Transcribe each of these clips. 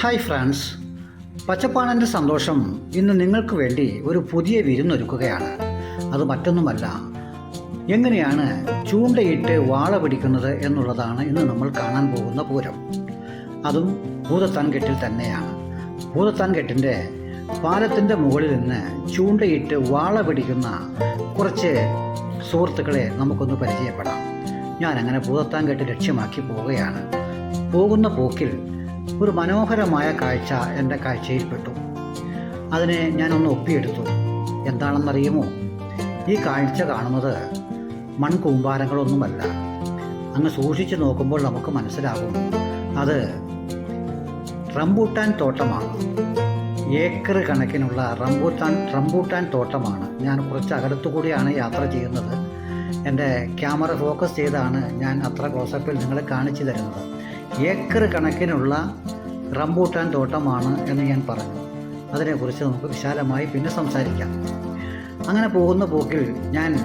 Hi France. പച്ചപ്പാണന്റെ സന്തോഷം ഇന്ന് നിങ്ങൾക്ക് വേണ്ടി ഒരു പുതിയ വിരുന്നൊരുക്കുകയാണ്. അത് മറ്റൊന്നുമല്ല എങ്ങനെയാണ് ചൂണ്ടയിട്ട് വാള പിടിക്കുന്നത് എന്നുള്ളതാണ് ഇന്ന് നമ്മൾ കാണാൻ പോകുന്ന പൂരം. അതും ഭൂതത്താൻകെട്ടിൽ തന്നെയാണ്. ഭൂതത്താൻകെട്ടിന്റെ പാലത്തിന്റെ മുകളിൽ നിന്ന് ചൂണ്ടയിട്ട് വാള പിടിക്കുന്ന കുറച്ച് സുഹൃത്തുക്കളെ നമുക്കൊന്ന് പരിചയപ്പെടാം. ഞാൻ അങ്ങനെ ഭൂതത്താൻകെട്ട് ലക്ഷ്യമാക്കി പോവുകയാണ്. പോകുന്ന പോക്കിൽ ഒരു മനോഹരമായ കാഴ്ച എന്റെ കാഴ്ചയിൽപ്പെട്ടു. അതിനെ ഞാനൊന്ന് ഒപ്പിയെടുത്തു. എന്താണെന്നറിയുമോ? ഈ കാഴ്ച കാണുന്നത് മൺകൂമ്പാരങ്ങളൊന്നുമല്ല. അങ്ങ് സൂക്ഷിച്ചു നോക്കുമ്പോൾ നമുക്ക് മനസ്സിലാകും. അത് റംബൂട്ടാൻ തോട്ടമാണ്. ഏക്കർ കണക്കിനുള്ള റംബൂട്ടാൻ റംബൂട്ടാൻ തോട്ടമാണ്. ഞാൻ കുറച്ച് അകലത്തുകൂടിയാണ് യാത്ര ചെയ്യുന്നത്. എന്റെ ക്യാമറ ഫോക്കസ് ചെയ്താണ് ഞാൻ അത്ര ക്ലോസപ്പിൽ നിങ്ങളെ കാണിച്ചു തരുന്നത്. ഏക്കർ കണക്കിനുള്ള റംബൂട്ടാൻ തോട്ടമാണ് എന്ന് ഞാൻ പറഞ്ഞു. അതിനെക്കുറിച്ച് നമുക്ക് വിശാലമായി പിന്നെ സംസാരിക്കാം. അങ്ങനെ പോകുന്ന പോക്കിൽ ഞാൻ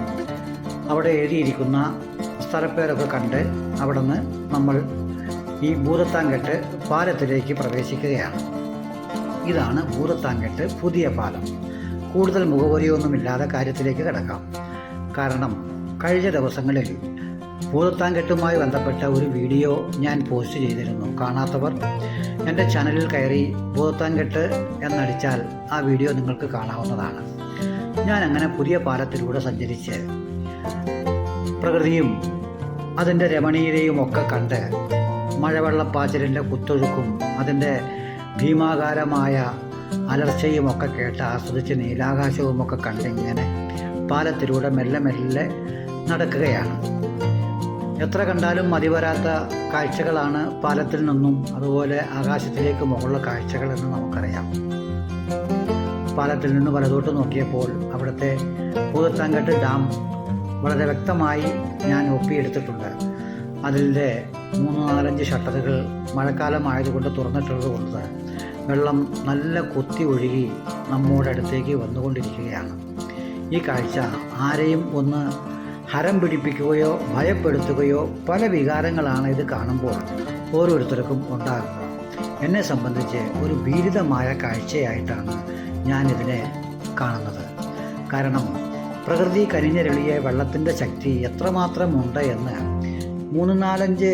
അവിടെ എഴുതിയിരിക്കുന്ന സ്ഥലപ്പേരൊക്കെ കണ്ട് അവിടെ നിന്ന് നമ്മൾ ഈ ഭൂതത്താങ്കെട്ട് പാലത്തിലേക്ക് പ്രവേശിക്കുകയാണ്. ഇതാണ് ഭൂതത്താങ്കെട്ട് പുതിയ പാലം. കൂടുതൽ മുഖപൊരിയൊന്നുമില്ലാതെ കാര്യത്തിലേക്ക് കിടക്കാം. കാരണം കഴിഞ്ഞ ദിവസങ്ങളിൽ ഭൂതത്താൻകെട്ടുമായി ബന്ധപ്പെട്ട ഒരു വീഡിയോ ഞാൻ പോസ്റ്റ് ചെയ്തിരുന്നു. കാണാത്തവർ എന്റെ ചാനലിൽ കയറി ഭൂതത്താൻകെട്ട് എന്നടിച്ചാൽ ആ വീഡിയോ നിങ്ങൾക്ക് കാണാവുന്നതാണ്. ഞാൻ അങ്ങനെ പുതിയ പാലത്തിലൂടെ സഞ്ചരിച്ച് പ്രകൃതിയും അതിന്റെ രമണീയതയും ഒക്കെ കണ്ട് മഴവെള്ളപ്പാച്ചിലിന്റെ കുത്തൊഴുക്കും അതിന്റെ ഭീമാകാരമായ അലർച്ചയും ഒക്കെ കേട്ട് ആസ്വദിച്ച് നീലാകാശവും ഒക്കെ കണ്ടിങ്ങനെ പാലത്തിലൂടെ മെല്ലെ മെല്ലെ നടക്കുകയാണ്. എത്ര കണ്ടാലും മതിവരാത്ത കാഴ്ചകളാണ് പാലത്തിൽ നിന്നും അതുപോലെ ആകാശത്തിലേക്ക് മുകളിലെ കാഴ്ചകൾ എന്ന് നമുക്കറിയാം. പാലത്തിൽ നിന്ന് വലതോട്ട് നോക്കിയപ്പോൾ അവിടുത്തെ പൂതത്താങ്കട്ട് ഡാം വളരെ വ്യക്തമായി ഞാൻ ഒപ്പിയെടുത്തിട്ടുണ്ട്. അതിന്റെ മൂന്ന് നാലഞ്ച് ഷട്ടറുകൾ മഴക്കാലമായതുകൊണ്ട് തുറന്നിട്ടുള്ളത് കൊണ്ട് വെള്ളം നല്ല കൊത്തി ഒഴുകി നമ്മുടെ അടുത്തേക്ക് വന്നുകൊണ്ടിരിക്കുകയാണ്. ഈ കാഴ്ച ആരെയും ഒന്ന് ഹരം പിടിപ്പിക്കുകയോ ഭയപ്പെടുത്തുകയോ പല വികാരങ്ങളാണ് ഇത് കാണുമ്പോൾ ഓരോരുത്തർക്കും ഉണ്ടാകുന്നത്. എന്നെ സംബന്ധിച്ച് ഒരു ഭീരിതമായ കാഴ്ചയായിട്ടാണ് ഞാനിതിനെ കാണുന്നത്. കാരണം പ്രകൃതി കരിഞ്ഞരളിയ വെള്ളത്തിന്റെ ശക്തി എത്രമാത്രം ഉണ്ട് എന്ന് മൂന്ന് നാലഞ്ച്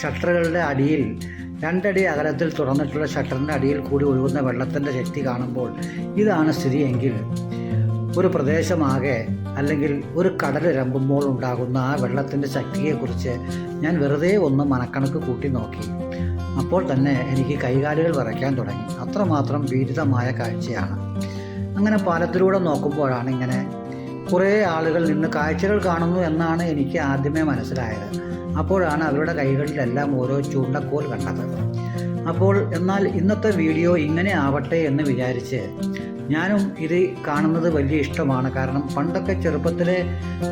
ഷട്ടറുകളുടെ അടിയിൽ രണ്ടടി അകലത്തിൽ തുറന്നിട്ടുള്ള ഷട്ടറിന്റെ അടിയിൽ കൂടി ഒഴുകുന്ന വെള്ളത്തിന്റെ ശക്തി കാണുമ്പോൾ ഇതാണ് സ്ഥിതിയെങ്കിൽ ഒരു പ്രദേശമാകെ അല്ലെങ്കിൽ ഒരു കടൽ ഇറങ്ങുമ്പോൾ ഉണ്ടാകുന്ന ആ വെള്ളത്തിന്റെ ശക്തിയെക്കുറിച്ച് ഞാൻ വെറുതെ ഒന്ന് മനക്കണക്ക് കൂട്ടി നോക്കി. അപ്പോൾ തന്നെ എനിക്ക് കൈകാലുകൾ വിറയ്ക്കാൻ തുടങ്ങി. അത്രമാത്രം ഭീരിതമായ കാഴ്ചയാണ്. അങ്ങനെ പാലത്തിലൂടെ നോക്കുമ്പോഴാണ് ഇങ്ങനെ കുറേ ആളുകൾ നിന്ന് കാഴ്ചകൾ കാണുന്നു എന്നാണ് എനിക്ക് ആദ്യമേ മനസ്സിലായത്. അപ്പോഴാണ് അവരുടെ കൈകളിലെല്ലാം ഓരോ ചൂണ്ടക്കോൽ കണ്ടത്. അപ്പോൾ എന്നാൽ ഇന്നത്തെ വീഡിയോ ഇങ്ങനെ ആവട്ടെ എന്ന് വിചാരിച്ച് ഞാനും ഇത് കാണുന്നത് വലിയ ഇഷ്ടമാണ്. കാരണം പണ്ടൊക്കെ ചെറുപ്പത്തിലെ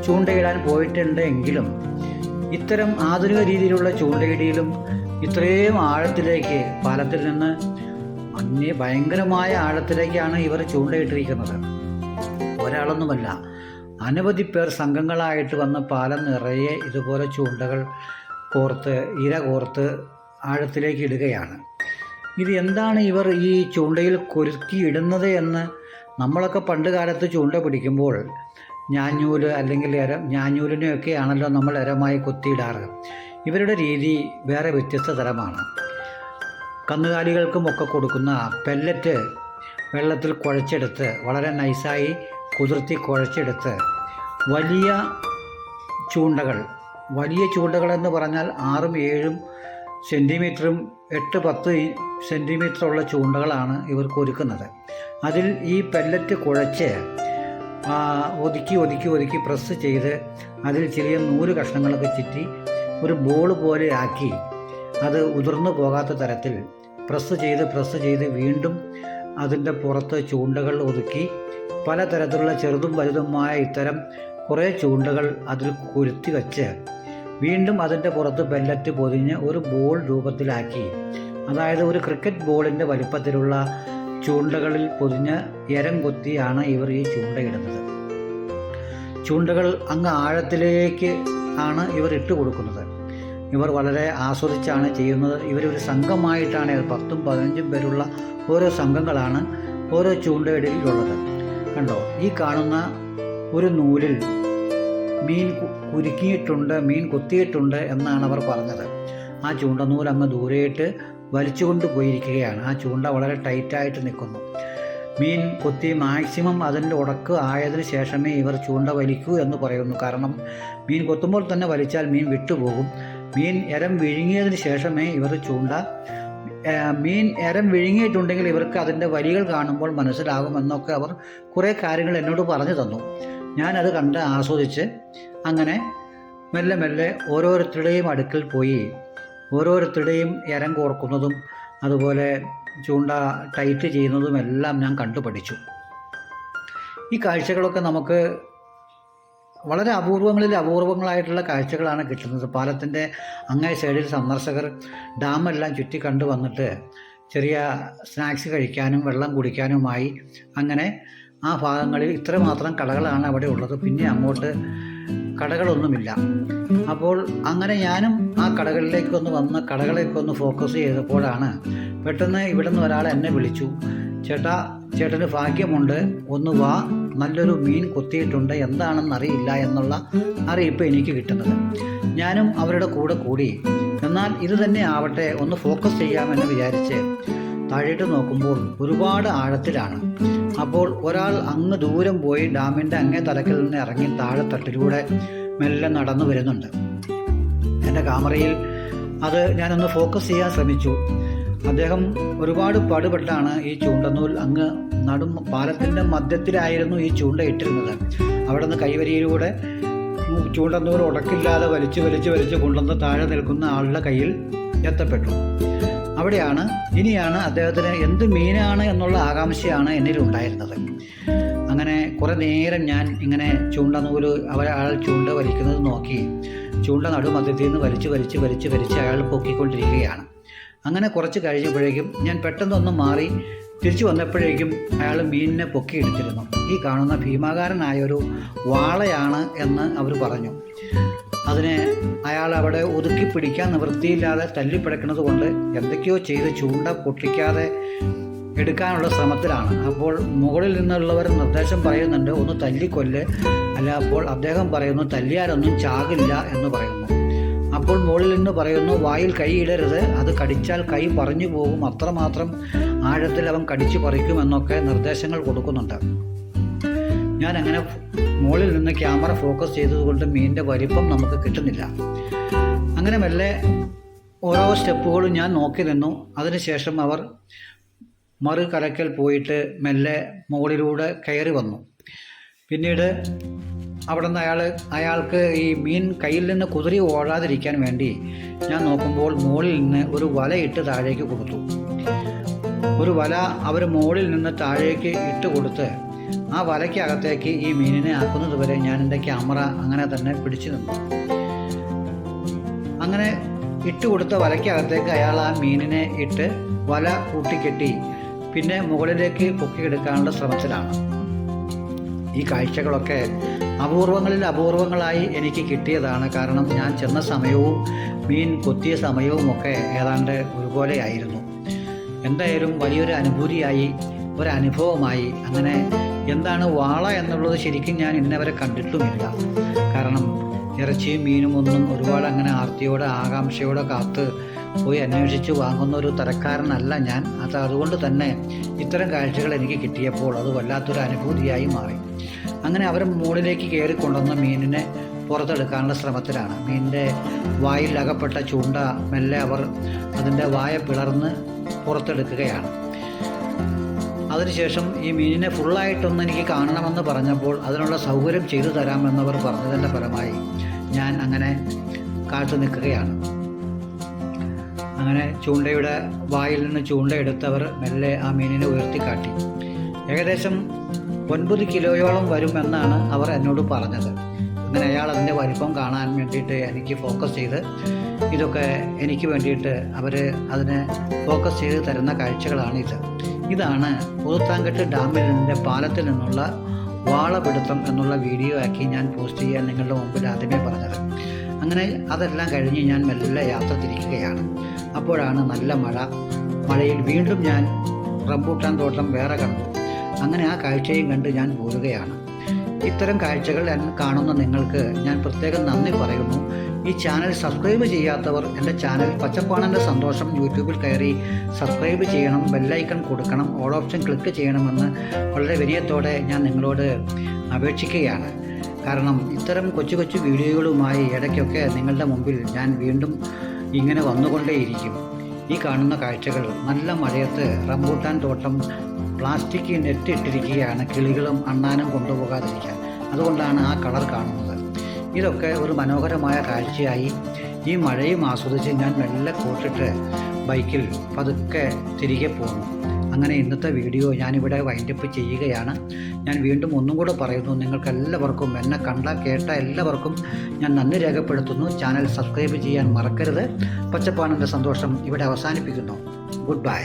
ചൂണ്ടയിടാൻ പോയിട്ടുണ്ട് എങ്കിലും ഇത്തരം ആധുനിക രീതിയിലുള്ള ചൂണ്ടയിടിയിലും ഇത്രയും ആഴത്തിലേക്ക് പാലത്തിൽ നിന്ന് അന്യ ഭയങ്കരമായ ആഴത്തിലേക്കാണ് ഇവർ ചൂണ്ടയിട്ടിരിക്കുന്നത്. ഒരാളൊന്നുമല്ല അനവധി പേർ സംഘങ്ങളായിട്ട് വന്ന് പാലം നിറയെ ഇതുപോലെ ചൂണ്ടകൾ കോർത്ത് ഇര കോർത്ത് ആഴത്തിലേക്ക് ഇടുകയാണ്. ഇത് എന്താണ് ഇവർ ഈ ചൂണ്ടയിൽ കൊരുക്കിയിടുന്നത് എന്ന് നമ്മളൊക്കെ പണ്ട് കാലത്ത് ചൂണ്ട പിടിക്കുമ്പോൾ ഞാഞ്ഞൂൽ അല്ലെങ്കിൽ എര ഞാഞ്ഞൂലിനെയൊക്കെയാണല്ലോ നമ്മൾ എരമായി കൊത്തിയിടാറ്. ഇവരുടെ രീതി വേറെ വ്യത്യസ്ത തരമാണ്. കന്നുകാലികൾക്കുമൊക്കെ കൊടുക്കുന്ന പെല്ലറ്റ് വെള്ളത്തിൽ കുഴച്ചെടുത്ത് വളരെ നൈസായി കുതിർത്തി കുഴച്ചെടുത്ത് വലിയ ചൂണ്ടകൾ വലിയ ചൂണ്ടകളെന്ന് പറഞ്ഞാൽ ആറും ഏഴും സെന്റിമീറ്ററും എട്ട് പത്ത് സെന്റിമീറ്ററുള്ള ചൂണ്ടകളാണ് ഇവർക്ക് ഒരുക്കുന്നത്. അതിൽ ഈ പെല്ലറ്റ് കുഴച്ച് ഒതുക്കി ഒതുക്കി ഒതുക്കി പ്രസ് ചെയ്ത് അതിൽ ചെറിയ നൂൽ കഷ്ണങ്ങളൊക്കെ ചുറ്റി ഒരു ബോൾ പോലെ ആക്കി അത് ഉതിർന്നു പോകാത്ത തരത്തിൽ പ്രസ് ചെയ്ത് പ്രസ് ചെയ്ത് വീണ്ടും അതിന്റെ പുറത്ത് ചൂണ്ടകൾ ഒതുക്കി പലതരത്തിലുള്ള ചെറുതും വലുതുമായ ഇത്തരം കുറേ ചൂണ്ടകൾ അതിൽ കുരുത്തി വച്ച് വീണ്ടും അതിന്റെ പുറത്ത് പെല്ലറ്റ് പൊതിഞ്ഞ് ഒരു ബോൾ രൂപത്തിലാക്കി. അതായത് ഒരു ക്രിക്കറ്റ് ബോളിന്റെ വലിപ്പത്തിലുള്ള ചൂണ്ടകളിൽ പൊതിഞ്ഞ് എരം കൊത്തിയാണ് ഇവർ ഈ ചൂണ്ടയിടുന്നത്. ചൂണ്ടകൾ അങ്ങ് ആഴത്തിലേക്ക് ആണ് ഇവർ ഇട്ട് കൊടുക്കുന്നത്. ഇവർ വളരെ ആസ്വദിച്ചാണ് ചെയ്യുന്നത്. ഇവരൊരു സംഘമായിട്ടാണ് പത്തും പതിനഞ്ചും പേരുള്ള ഓരോ സംഘങ്ങളാണ് ഓരോ ചൂണ്ടയിടലിലുള്ളത്. കണ്ടോ? ഈ കാണുന്ന ഒരു നൂലിൽ മീൻ കുരുക്കിയിട്ടുണ്ട് മീൻ കുത്തിയിട്ടുണ്ട് എന്നാണ് അവർ പറഞ്ഞത്. ആ ചൂണ്ടനൂൽ അങ്ങ് ദൂരെയിട്ട് വലിച്ചുകൊണ്ട് പോയിരിക്കുകയാണ്. ആ ചൂണ്ട വളരെ ടൈറ്റായിട്ട് നിൽക്കുന്നു. മീൻ കൊത്തി മാക്സിമം അതിന്റെ ഉടക്ക് ആയതിന് ശേഷമേ ഇവർ ചൂണ്ട വലിക്കൂ എന്ന് പറയുന്നു. കാരണം മീൻ കൊത്തുമ്പോൾ തന്നെ വലിച്ചാൽ മീൻ വിട്ടുപോകും. മീൻ എരം വിഴുങ്ങിയതിന് ശേഷമേ ഇവർ ചൂണ്ട മീൻ എരം വിഴുങ്ങിയിട്ടുണ്ടെങ്കിൽ ഇവർക്ക് അതിന്റെ വരികൾ കാണുമ്പോൾ മനസ്സിലാകുമെന്നൊക്കെ അവർ കുറേ കാര്യങ്ങൾ എന്നോട് പറഞ്ഞു തന്നു. ഞാനത് കണ്ട് ആസ്വദിച്ച് അങ്ങനെ മെല്ലെ മെല്ലെ ഓരോരുത്തരുടെയും അടുക്കൽ പോയി ഓരോരുത്തരുടെയും എരം കോർക്കുന്നതും അതുപോലെ ചൂണ്ട ടൈറ്റ് ചെയ്യുന്നതും എല്ലാം ഞാൻ കണ്ടു പഠിച്ചു. ഈ കാഴ്ചകളൊക്കെ നമുക്ക് വളരെ അപൂർവങ്ങളിൽ അപൂർവങ്ങളായിട്ടുള്ള കാഴ്ചകളാണ് കിട്ടുന്നത്. പാലത്തിന്റെ അങ്ങേ സൈഡിൽ സന്ദർശകർ ഡാമെല്ലാം ചുറ്റി കണ്ടു വന്നിട്ട് ചെറിയ സ്നാക്സ് കഴിക്കാനും വെള്ളം കുടിക്കാനുമായി അങ്ങനെ ആ ഭാഗങ്ങളിൽ ഇത്രമാത്രം കടകളാണ് അവിടെ ഉള്ളത്. പിന്നെ അങ്ങോട്ട് കടകളൊന്നുമില്ല. അപ്പോൾ അങ്ങനെ ഞാനും ആ കടകളിലേക്കൊന്ന് വന്ന് കടകളേക്കൊന്ന് ഫോക്കസ് ചെയ്തപ്പോഴാണ് പെട്ടെന്ന് ഇവിടെ നിന്ന് ഒരാൾ എന്നെ വിളിച്ചു. ചേട്ടാ ചേട്ടന് ഭാഗ്യമുണ്ട്. ഒന്ന് വാ. നല്ലൊരു മീൻ കൊത്തിയിട്ടുണ്ട്. എന്താണെന്ന് അറിയില്ല എന്നുള്ള അറിയിപ്പ് എനിക്ക് കിട്ടുന്നത്. ഞാനും അവരുടെ കൂടെ കൂടി. എന്നാൽ ഇത് തന്നെ ആവട്ടെ ഒന്ന് ഫോക്കസ് ചെയ്യാമെന്ന് വിചാരിച്ച് താഴേട്ട് നോക്കുമ്പോൾ ഒരുപാട് ആഴത്തിലാണ്. അപ്പോൾ ഒരാൾ അങ്ങ് ദൂരം പോയി ഡാമിന്റെ അങ്ങേ തലക്കിൽ നിന്ന് ഇറങ്ങി താഴെ തട്ടിലൂടെ മെല്ലെ നടന്നു വരുന്നുണ്ട്. എന്റെ ക്യാമറയിൽ അത് ഞാനൊന്ന് ഫോക്കസ് ചെയ്യാൻ ശ്രമിച്ചു. അദ്ദേഹം ഒരുപാട് പാടുപെട്ടാണ് ഈ ചൂണ്ടനൂൽ അങ്ങ് നടും പാലത്തിന്റെ മധ്യത്തിലായിരുന്നു ഈ ചൂണ്ട ഇട്ടിരുന്നത്. അവിടെ നിന്ന് കൈവരിയിലൂടെ ചൂണ്ടനൂൽ ഉടക്കില്ലാതെ വലിച്ചു വലിച്ചു വലിച്ചു കൊണ്ടുവന്ന് താഴെ നിൽക്കുന്ന ആളുടെ കയ്യിൽ എത്തപ്പെട്ടു. അവിടെയാണ് ഇനിയാണ് അദ്ദേഹത്തിന് എന്ത് മീനാണ് എന്നുള്ള ആകാംക്ഷയാണ് എന്നിൽ ഉണ്ടായിരുന്നത്. അങ്ങനെ കുറേ നേരം ഞാൻ ഇങ്ങനെ ചൂണ്ട നൂൽ അവർ അയാൾ ചൂണ്ട വലിക്കുന്നത് നോക്കി ചൂണ്ട നടുമധ്യത്തിൽ നിന്ന് വലിച്ച് വലിച്ച് വലിച്ച് വലിച്ച് അയാൾ പൊക്കിക്കൊണ്ടിരിക്കുകയാണ്. അങ്ങനെ കുറച്ച് കഴിഞ്ഞപ്പോഴേക്കും ഞാൻ പെട്ടെന്നൊന്ന് മാറി തിരിച്ചു വന്നപ്പോഴേക്കും അയാൾ മീനിനെ പൊക്കിയെടുത്തിരുന്നു. ഈ കാണുന്ന ഭീമാകാരനായ ഒരു വാളയാണ് എന്ന് അവർ പറഞ്ഞു. അതിനെ അയാൾ അവിടെ ഒതുക്കി പിടിക്കാൻ നിവൃത്തിയില്ലാതെ തല്ലിപ്പിടക്കുന്നത് കൊണ്ട് എന്തൊക്കെയോ ചെയ്ത് ചൂണ്ട പൊട്ടിക്കാതെ എടുക്കാനുള്ള ശ്രമത്തിലാണ്. അപ്പോൾ മുകളിൽ നിന്നുള്ളവർ നിർദ്ദേശം പറയുന്നുണ്ട് ഒന്ന് തല്ലിക്കൊല്ല്. അല്ല അപ്പോൾ അദ്ദേഹം പറയുന്നു തല്ലിയാലൊന്നും ചാകില്ല എന്ന് പറയുന്നു. അപ്പോൾ മുകളിൽ നിന്ന് പറയുന്നു വായിൽ കൈയിടരുത്. അത് കടിച്ചാൽ കൈ പറഞ്ഞു പോകും. അത്രമാത്രം ആഴത്തിൽ അവൻ കടിച്ചു പറിക്കുമെന്നൊക്കെ നിർദ്ദേശങ്ങൾ കൊടുക്കുന്നുണ്ട്. ഞാൻ അങ്ങനെ മുകളിൽ നിന്ന് ക്യാമറ ഫോക്കസ് ചെയ്തതുകൊണ്ട് മീനിന്റെ വലിപ്പം നമുക്ക് കിട്ടുന്നില്ല. അങ്ങനെ മെല്ലെ ഓരോ സ്റ്റെപ്പുകളും ഞാൻ നോക്കി നിന്നു. അതിനുശേഷം അവർ മറുകരക്കൽ പോയിട്ട് മെല്ലെ മുകളിലൂടെ കയറി വന്നു. പിന്നീട് അവിടെ നിന്ന് അയാൾ അയാൾക്ക് ഈ മീൻ കയ്യിൽ നിന്ന് കുതിരി ഓടാതിരിക്കാൻ വേണ്ടി ഞാൻ നോക്കുമ്പോൾ മുകളിൽ നിന്ന് ഒരു വലയിട്ട് താഴേക്ക് കൊടുത്തു. ഒരു വല അവർ മുകളിൽ നിന്ന് താഴേക്ക് ഇട്ട് കൊടുത്ത് ആ വലയ്ക്കകത്തേക്ക് ഈ മീനിനെ ആക്കുന്നത് വരെ ഞാൻ എന്റെ ക്യാമറ അങ്ങനെ തന്നെ പിടിച്ചു നിന്നു. അങ്ങനെ ഇട്ട് കൊടുത്ത വലയ്ക്കകത്തേക്ക് അയാൾ ആ മീനിനെ ഇട്ട് വല കൂട്ടിക്കെട്ടി പിന്നെ മുകളിലേക്ക് പൊക്കിയെടുക്കാനുള്ള ശ്രമത്തിലാണ്. ഈ കാഴ്ചകളൊക്കെ അപൂർവങ്ങളിൽ അപൂർവങ്ങളായി എനിക്ക് കിട്ടിയതാണ്. കാരണം ഞാൻ ചെന്ന സമയവും മീൻ കൊത്തിയ സമയവും ഒക്കെ ഏതാണ്ട് ഒരുപോലെയായിരുന്നു എന്തായാലും വലിയൊരു അനുഭൂതിയായി ഒരനുഭവമായി. അങ്ങനെ എന്താണ് വാള എന്നുള്ളത് ശരിക്കും ഞാൻ ഇന്നവരെ കണ്ടിട്ടുമില്ല. കാരണം ഇറച്ചിയും മീനും ഒന്നും ഒരുപാട് അങ്ങനെ ആർത്തിയോടെ ആകാംക്ഷയോടെ കാത്ത് പോയി അന്വേഷിച്ച് വാങ്ങുന്ന ഒരു തരക്കാരനല്ല ഞാൻ. അത് അതുകൊണ്ട് തന്നെ ഇത്തരം കാഴ്ചകൾ എനിക്ക് കിട്ടിയപ്പോൾ അത് വല്ലാത്തൊരു അനുഭൂതിയായി മാറി. അങ്ങനെ അവർ മുകളിലേക്ക് കയറി കൊണ്ടുവന്ന മീനിനെ പുറത്തെടുക്കാനുള്ള ശ്രമത്തിലാണ്. മീനിന്റെ വായിൽ അകപ്പെട്ട ചൂണ്ട മെല്ലെ അവർ അതിന്റെ വായ പിളർന്ന് പുറത്തെടുക്കുകയാണ്. അതിനുശേഷം ഈ മീനിനെ ഫുള്ളായിട്ടൊന്ന് എനിക്ക് കാണണമെന്ന് പറഞ്ഞപ്പോൾ അതിനുള്ള സൗകര്യം ചെയ്തു തരാമെന്നവർ പറഞ്ഞതിന്റെ ഫലമായി ഞാൻ അങ്ങനെ കാത്തു നിൽക്കുകയാണ്. അങ്ങനെ ചൂണ്ടയുടെ വായിൽ നിന്ന് ചൂണ്ട എടുത്തവർ മെല്ലെ ആ മീനിനെ ഉയർത്തിക്കാട്ടി. ഏകദേശം ഒൻപത് കിലോയോളം വരുമെന്നാണ് അവർ എന്നോട് പറഞ്ഞത്. അങ്ങനെ അയാൾ അതിന്റെ വലിപ്പം കാണാൻ വേണ്ടിയിട്ട് എനിക്ക് ഫോക്കസ് ചെയ്ത്. ഇതൊക്കെ എനിക്ക് വേണ്ടിയിട്ട് അവർ അതിനെ ഫോക്കസ് ചെയ്ത് തരുന്ന കാഴ്ചകളാണ് ഇത് ഇതാണ് പുതുത്താങ്കെട്ട് ഡാമിൽ നിന്നിന്റെ പാലത്തിൽ നിന്നുള്ള വാളപിടുത്തം എന്നുള്ള വീഡിയോ ആക്കി ഞാൻ പോസ്റ്റ് ചെയ്യാൻ നിങ്ങളുടെ മുമ്പിൽ ആദ്യമേ പറഞ്ഞത്. അങ്ങനെ അതെല്ലാം കഴിഞ്ഞ് ഞാൻ മെല്ലെ യാത്ര തിരിക്കുകയാണ്. അപ്പോഴാണ് നല്ല മഴ. മഴയിൽ വീണ്ടും ഞാൻ റംബൂട്ടാൻ തോട്ടം വേറെ കണ്ടു അങ്ങനെ ആ കാഴ്ചയും കണ്ട് ഞാൻ പോരുകയാണ്. ഇത്തരം കാഴ്ചകൾ കാണുന്ന നിങ്ങൾക്ക് ഞാൻ പ്രത്യേകം നന്ദി പറയുന്നു. ഈ ചാനൽ സബ്സ്ക്രൈബ് ചെയ്യാത്തവർ എന്റെ ചാനൽ പച്ചപ്പാണന്റെ സന്തോഷം യൂട്യൂബിൽ കയറി സബ്സ്ക്രൈബ് ചെയ്യണം ബെല്ലൈക്കൺ കൊടുക്കണം ഓൾ ഓപ്ഷൻ ക്ലിക്ക് ചെയ്യണമെന്ന് വളരെ വിനയത്തോടെ ഞാൻ നിങ്ങളോട് അപേക്ഷിക്കുകയാണ്. കാരണം ഇത്തരം കൊച്ചു കൊച്ചു വീഡിയോകളുമായി ഇടയ്ക്കൊക്കെ നിങ്ങളുടെ മുമ്പിൽ ഞാൻ വീണ്ടും ഇങ്ങനെ വന്നുകൊണ്ടേയിരിക്കും. ഈ കാണുന്ന കാഴ്ചകൾ നല്ല മഴയത്ത് റംബൂട്ടാൻ തോട്ടം പ്ലാസ്റ്റിക് നെറ്റ് ഇട്ടിരിക്കുകയാണ് കിളികളും അണ്ണാനും കൊണ്ടുപോകാതിരിക്കാൻ. അതുകൊണ്ടാണ് ആ കളർ കാണുന്നത്. ഇതൊക്കെ ഒരു മനോഹരമായ കാഴ്ചയായി. ഈ മഴയും ആസ്വദിച്ച് ഞാൻ മെല്ലെ കൂട്ടിട്ട് ബൈക്കിൽ പതുക്കെ തിരികെ പോന്നു. അങ്ങനെ ഇന്നത്തെ വീഡിയോ ഞാനിവിടെ വൈൻഡപ്പ് ചെയ്യുകയാണ്. ഞാൻ വീണ്ടും ഒന്നും കൂടെ പറയുന്നു. നിങ്ങൾക്ക് എല്ലാവർക്കും എന്നെ കണ്ട കേട്ട എല്ലാവർക്കും ഞാൻ നന്ദി രേഖപ്പെടുത്തുന്നു. ചാനൽ സബ്സ്ക്രൈബ് ചെയ്യാൻ മറക്കരുത്. പച്ചപ്പാണന്റെ സന്തോഷം ഇവിടെ അവസാനിപ്പിക്കുന്നു. Good bye